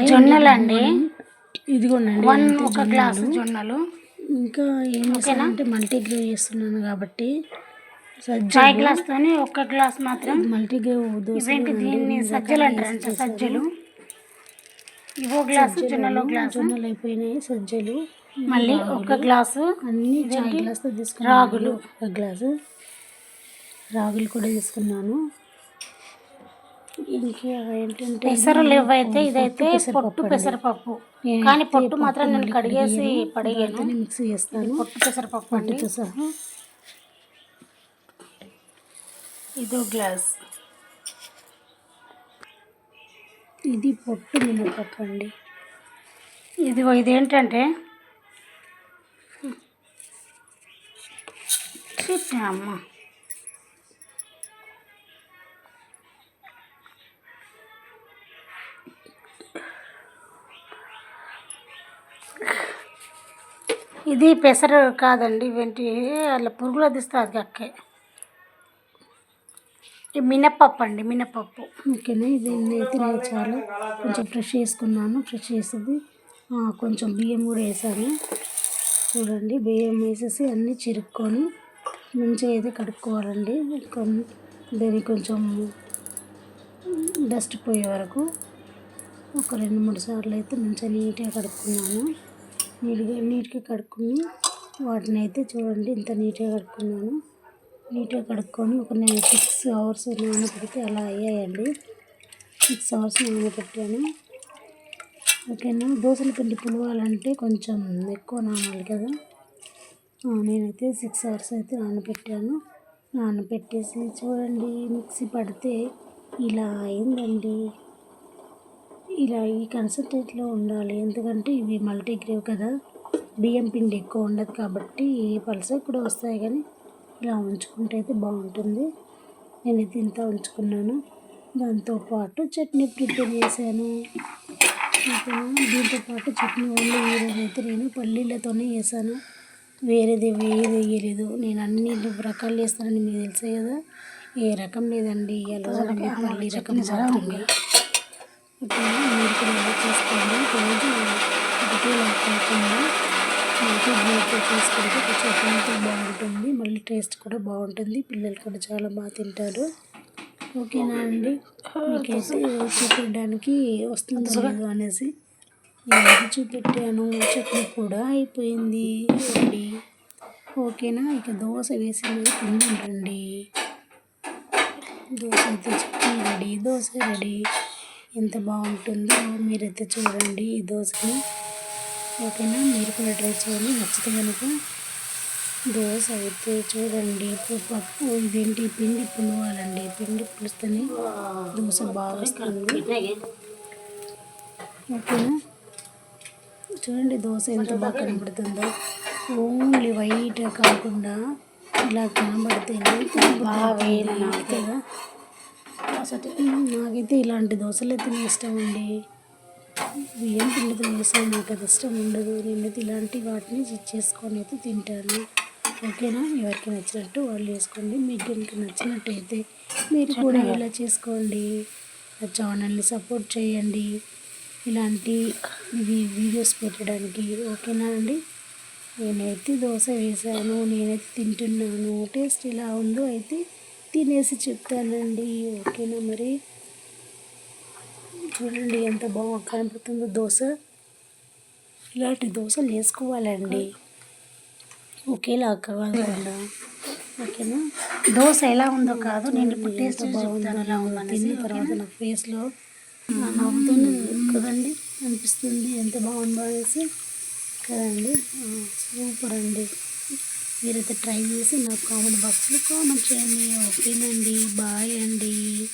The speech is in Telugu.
జొన్నలు అండి ఇదిగోండి వన్ ఒక గ్లాసు జొన్నలు. ఇంకా ఏం చేస్తానంటే మల్టీగ్రేవ్ చేస్తున్నాను కాబట్టి సజ్జ చాయ్ గ్లాస్ తోని ఒక గ్లాస్ మాత్రం మల్టీగ్రేవ్ దోశ ఇవేంటి దీన్ని సజ్జలు అంటారంట సజ్జలు? ఇవో గ్లాసు జొన్నలో గ్లాసు. జొన్నలు అయిపోయినాయి సజ్జలు. మళ్ళీ ఒక గ్లాసు అన్ని చాయ్ గ్లాస్తో తీసుకున్నాను. రాగులు. ఒక గ్లాసు. రాగులు కూడా తీసుకున్నాను. ఇంకా ఏంటంటే పెసరలు ఇవైతే ఇదైతే పొట్టు పెసరపప్పు కానీ పొట్టు మాత్రం నేను కడిగేసి పడేయను. మిక్సీ చేస్తాను. పొట్టు పెసరపప్పు అండి. సహా ఇదో గ్లాస్. ఇది పొట్టు మినపప్పు అండి. ఇదిగో ఇదేంటంటే? అమ్మ. ఇది పెసర కాదండి ఇవేంటి అలా పురుగులు తీస్తుంది అక్కే. ఇది మినప్పప్పు అండి మినప్పప్పు ఓకేనా ఇది అయితే నేను చాలా కొంచెం ఫ్రెష్ చేసుకున్నాను ఫ్రెష్ చేసేది. కొంచెం బియ్యం కూడా వేసాను. చూడండి బియ్యం వేసేసి అన్నీ చిరుక్కొని మంచిగా అయితే కడుక్కోవాలండి. కొన్- కొంచెం డస్ట్ పోయే వరకు ఒక రెండు మూడు సార్లు అయితే మంచిగా నీట్గా కడుక్కున్నాను. నీట్గా నీట్గా కడుక్కుని వాటిని అయితే చూడండి ఇంత నీట్గా కడుక్కున్నాను. నీట్గా కడుక్కొని ఒక నేను సిక్స్ అవర్స్ నానబెడితే అలా అయ్యాయండి. సిక్స్ అవర్స్ నానబెట్టాను ఓకేనా? దోశల పిండి పులవాలంటే కొంచెం ఎక్కువ నానాలి కదా. నేనైతే సిక్స్ అవర్స్ అయితే నానబెట్టాను. నానబెట్టేసి చూడండి మిక్సీ పడితే ఇలా అయిందండి. ఇలా ఈ కన్సన్ట్రేట్లో ఉండాలి. ఎందుకంటే ఇవి మల్టీగ్రేవ్ కదా. బియ్యం పిండి ఎక్కువ ఉండదు కాబట్టి పలస కూడా వస్తాయి కానీ ఇలా ఉంచుకుంటే అయితే బాగుంటుంది. నేనైతే ఇంత ఉంచుకున్నాను. దాంతోపాటు చట్నీ ప్రిపేర్ చేశాను. దీంతో పాటు చట్నీ ఓన్లీ ఈరోజు అయితే నేను పల్లీలతోనే చేశాను. వేరేది ఏది వేయలేదు. నేను అన్ని రకాలు చేస్తానని మీకు తెలుసే కదా. ఏ రకం లేదండి. ఎలా పల్లి రకం ఓకేనా మీరు కూడా ఎలా చేసుకోండి. రోజు ఒకటేలా కాకుండా యూట్యూబ్లో చేసుకుంటే కొంచెం హెల్త్ బాగుంటుంది. మళ్ళీ టేస్ట్ కూడా బాగుంటుంది. పిల్లలు కూడా చాలా బాగా తింటారు. ఓకేనా అండి? మీకైతే చూపించడానికి వస్తుందో లేదో అనేసి. నేను చూపెట్టాను. చట్నీ కూడా అయిపోయింది. రెడీ. ఓకేనా? ఇక దోశ వేసి మీరు తిండండి దోశ అయితే చట్నీ రెడీ. దోశ రెడీ. ఎంత బాగుంటుందో మీరైతే చూడండి ఈ దోశని. ఓకేనా? మీరు కూడా ట్రై చేయండి. నచ్చితే కనుక దోశ అయితే చూడండి. పప్పు ఇదేంటి? పిండి పులవాలండి. పిండి పులిస్తేనే దోశ బాగా వస్తుంది. ఓకేనా? చూడండి దోశ ఎంత బాగా కనబడుతుందో. ఓన్లీ వైట్ కాకుండా ఇలా కనబడితేనే బాగా కదా నాకైతే ఇలాంటి దోశలు అయితే ఇష్టం అండి బియ్యం పిండితో చేసాను నాకు అది ఇష్టం ఉండదు. నేనైతే ఇలాంటి వాటిని చేసుకొని అయితే తింటాను. ఓకేనా? ఎవరికి నచ్చినట్టు వాళ్ళు చేసుకోండి. మీకు కనుక నచ్చినట్టయితే మీరు కూడా ఇలా చేసుకోండి. నా ఛానల్ని సపోర్ట్ చేయండి. ఇలాంటి ఇవి వీడియోస్ పెట్టడానికి. ఓకేనా అండి? నేనైతే దోశ వేసాను. నేనైతే తింటున్నాను. టేస్ట్ ఎలా ఉందో అయితే తినేసి చెప్తానండి ఓకేనా మరి? చూడండి ఎంత బాగా కనపడుతుందో దోశ. ఇలాంటి దోశలు వేసుకోవాలండి. ఒకేలా కాకుండా ఓకేనా? దోశ ఎలా ఉందో కాదు నేను ఇప్పుడు టేస్ట్ బాగుందో ఎలా ఉందో తిన్న తర్వాత నా ఫేస్లో నవ్వుతూనే కదండి అనిపిస్తుంది ఎంత బాగుందో అనేసి. కదండి? సూపర్ అండి. మీరైతే ట్రై చేసి నాకు కామెంట్ బాక్స్లో కామెంట్ చేయండి. ఓకేనండి. బాయ్ అండి.